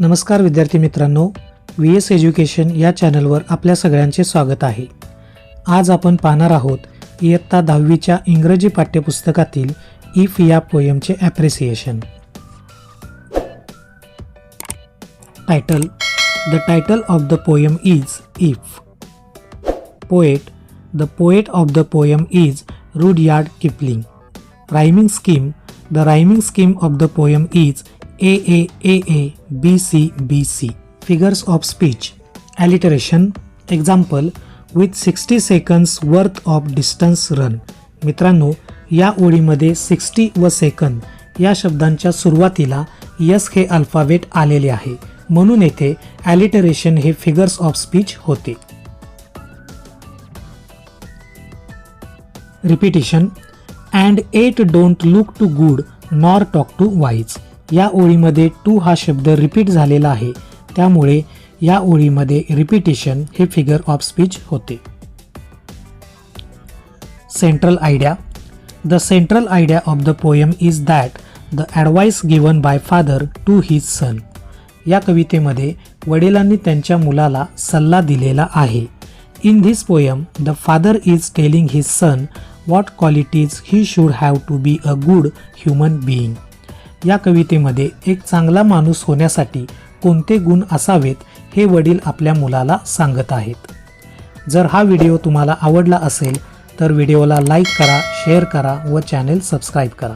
नमस्कार विद्यार्थी मित्रांनो व्ही एस एज्युकेशन या चॅनलवर आपल्या सगळ्यांचे स्वागत आहे. आज आपण पाहणार आहोत इयत्ता दहावीच्या इंग्रजी पाठ्यपुस्तकातील इफ या पोयमचे appreciation title the title of the poem is If poet the poet of the poem is Rudyard Kipling rhyming scheme the rhyming scheme of the poem is A A A A B C B C figures of speech alliteration example with sixty seconds worth of distance run मित्रांनो या ओळीमध्ये 60 व second या शब्दांच्या सुरुवातीला yes हे alphabet आलेले आहे. म्हणून येथे ॲलिटरेशन हे फिगर्स ऑफ स्पीच होते. Repetition and yet don't look too good nor talk too wise या ओळीमध्ये टू हा शब्द रिपीट झालेला आहे. त्यामुळे या ओळीमध्ये रिपिटेशन हे फिगर ऑफ स्पीच होते. Central idea. The central idea of the poem is that the advice given by father to his son. या कवितेमध्ये वडिलांनी त्यांच्या मुलाला सल्ला दिलेला आहे. In this poem the father is telling his son what qualities he should have to be a good human being या कवितेमध्ये एक चांगला माणूस होण्यासाठी कोणते गुण असावेत हे वडील आपल्या मुलाला सांगत आहेत. जर हा व्हिडिओ तुम्हाला आवडला असेल तर व्हिडिओला लाईक करा शेअर करा व चॅनेल सबस्क्राईब करा.